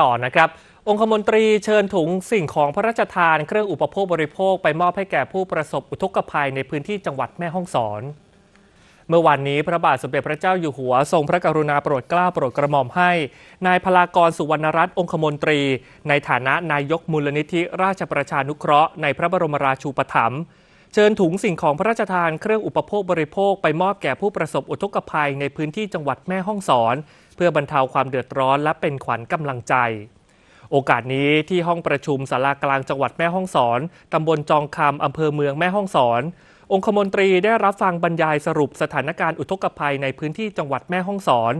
ต่อนะครับ องคมนตรีเชิญถุงสิ่งของพระราชทานเครื่องอุปโภคบริโภคไปมอบให้แก่ผู้ประสบอุทกภัยในพื้นที่จังหวัดแม่ฮ่องสอน เมื่อวานนี้พระบาทสมเด็จพระเจ้าอยู่หัว ทรงพระกรุณาโปรดเกล้าโปรดกระหม่อมให้ นายพลากรสุวรรณรัตน์องคมนตรี ในฐานะนายกมูลนิธิราชประชานุเคราะห์ในพระบรมราชูปถัมภ์ เชิญถุงสิ่งของพระราชทานเครื่องอุปโภคบริโภคไปมอบแก่ผู้ประสบอุทกภัยในพื้นที่จังหวัดแม่ฮ่องสอน เพื่อบรรเทาความเดือดร้อนและเป็นขวัญกำลังใจ โอกาสนี้ที่ห้องประชุมศาลากลางจังหวัดแม่ฮ่องสอนตำบลจองคำอำเภอเมืองแม่ฮ่องสอน องคมนตรีได้รับฟังบรรยายสรุปสถานการณ์อุทกภัยในพื้นที่จังหวัดแม่ฮ่องสอน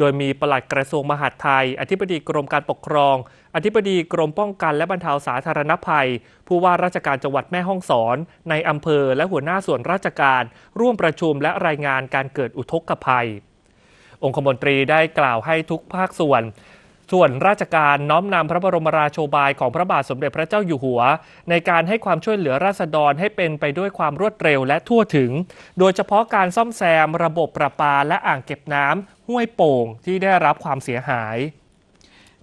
โดยมีปลัดกระทรวงมหาดไทย อธิบดีกรมการปกครอง อธิบดีกรมป้องกันและบรรเทาสาธารณภัย ผู้ว่าราชการจังหวัดแม่ฮ่องสอน ในอำเภอและหัวหน้าส่วนราชการ ร่วมประชุมและรายงานการเกิดอุทกภัย องคมนตรีได้กล่าวให้ทุกภาคส่วน ส่วนราชการน้อมนำพระบรมราโชบายของพระบาทสมเด็จพระเจ้าอยู่หัว ในการให้ความช่วยเหลือราษฎรให้เป็นไปด้วยความรวดเร็วและทั่วถึง โดยเฉพาะการซ่อมแซมระบบประปาและอ่างเก็บน้ำห้วยโป่งที่ได้รับความเสียหาย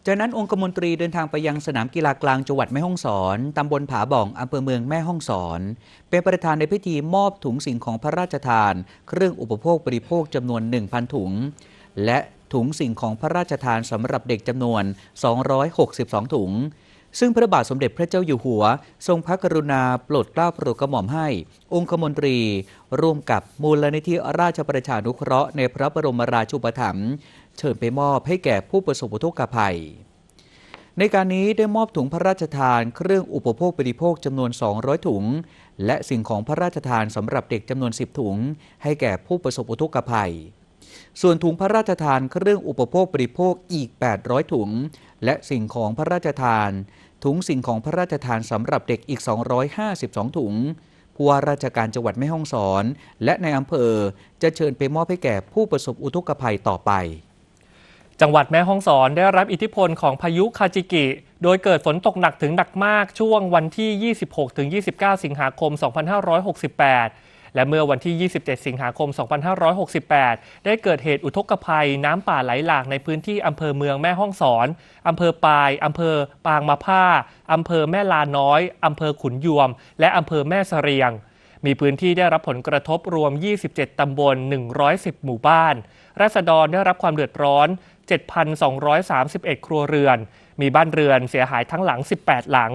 จากนั้นองคมนตรีเดินทางไปยังสนามกีฬากลางจังหวัดแม่ฮ่องสอน ตำบลผาบ่องอำเภอเมืองแม่ฮ่องสอน เป็นประธานในพิธีมอบถุงสิ่งของพระราชทาน เครื่องอุปโภคบริโภคจำนวน 1,000 ถุง และ ถุงสิ่งของพระราชทานสำหรับเด็กจำนวน 262 ถุง ซึ่งพระบาทสมเด็จพระเจ้าอยู่หัว ทรงพระกรุณาโปรดเกล้าโปรดกระหม่อมให้ องคมนตรี ร่วมกับมูลนิธิราชประชานุเคราะห์ในพระบรมราชูปถัมภ์เชิญไปมอบให้แก่ผู้ประสบอุทกภัยในการนี้ได้มอบถุงพระราชทานเครื่องอุปโภคบริโภคจำนวน 200 ถุง และสิ่งของพระราชทานสำหรับเด็กจำนวน 10 ถุง ให้แก่ผู้ประสบอุทกภัย ส่วนถุงพระราชทานเครื่องอุปโภคบริโภคอีก 800 ถุง และสิ่งของพระราชทาน ถุงสิ่งของพระราชทานสำหรับเด็กอีก 252 ถุงผู้ว่าราชการจังหวัดแม่ฮ่องสอน และในอำเภอจะเชิญไปมอบให้แก่ผู้ประสบอุทกภัยต่อไป จังหวัดแม่ฮ่องสอนได้รับอิทธิพลของพายุคาจิกิ โดยเกิดฝนตกหนักถึงหนักมากช่วงวันที่ 26-29 สิงหาคม 2568 และเมื่อวันที่ 27 สิงหาคม 2568 ได้เกิดเหตุอุทกภัยน้ำป่าไหลหลากในพื้นที่อำเภอเมืองแม่ฮ่องสอน อำเภอปาย อำเภอปางมะผ้า อำเภอแม่ลาน้อย อำเภอขุนยวม และอำเภอแม่เสรียง มีพื้นที่ได้รับผลกระทบรวม 27 ตำบล 110 หมู่บ้าน ราษฎรได้รับความเดือดร้อน 7,231 ครัวเรือน มีบ้านเรือนเสียหายทั้งหลัง 18 หลัง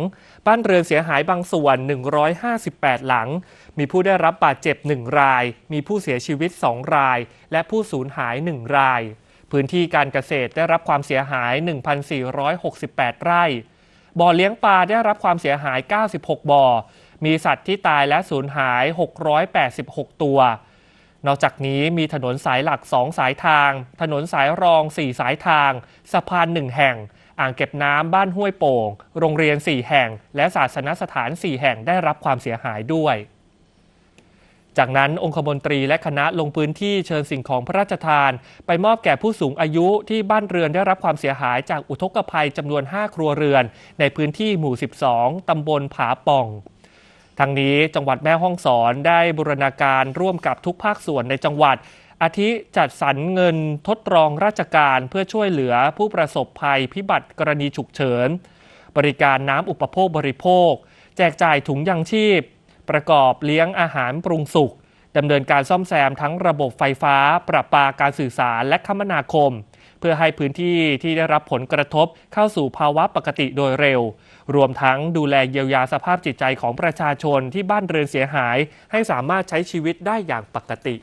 บ้านเรือนเสียหายบางส่วน 158 หลัง มีผู้ได้รับบาดเจ็บ 1 ราย มีผู้เสียชีวิต 2 ราย และผู้สูญหาย 1 ราย พื้นที่การเกษตรได้รับความเสียหาย 1,468 ไร่ บ่อเลี้ยงปลาได้รับความเสียหาย 96 บ่อ มีสัตว์ที่ตายและสูญหาย 686 ตัว นอกจากนี้มีถนนสายหลัก 2 สายทาง ถนนสายรอง 4 สายทาง สะพาน 1 แห่ง อ่างเก็บน้ำบ้านห้วยโป่ง โรงเรียน 4 แห่ง และศาสนสถาน 4 แห่งได้รับความเสียหายด้วย จากนั้นองคมนตรีและคณะลงพื้นที่เชิญสิ่งของพระราชทาน ไปมอบแก่ผู้สูงอายุที่บ้านเรือนได้รับความเสียหายจากอุทกภัยจำนวน 5 ครัวเรือน ในพื้นที่หมู่ 12 ตำบลผาป่อง ทั้งนี้จังหวัดแม่ฮ่องสอนได้บูรณาการร่วมกับทุกภาคส่วนในจังหวัด อาทิจัดสรรเงินทดรองราชการเพื่อช่วยเหลือผู้ประสบภัยพิบัติกรณีฉุกเฉิน บริการน้ำอุปโภคบริโภค แจกจ่ายถุงยังชีพ ประกอบเลี้ยงอาหารปรุงสุกดำเนินการซ่อมแซมทั้งระบบไฟฟ้า ประปาการสื่อสารและคมนาคม เพื่อให้พื้นที่ที่ได้รับผลกระทบเข้าสู่ภาวะปกติโดยเร็ว รวมทั้งดูแลเยียวยาสภาพจิตใจของประชาชนที่บ้านเรือนเสียหาย ให้สามารถใช้ชีวิตได้อย่างปกติ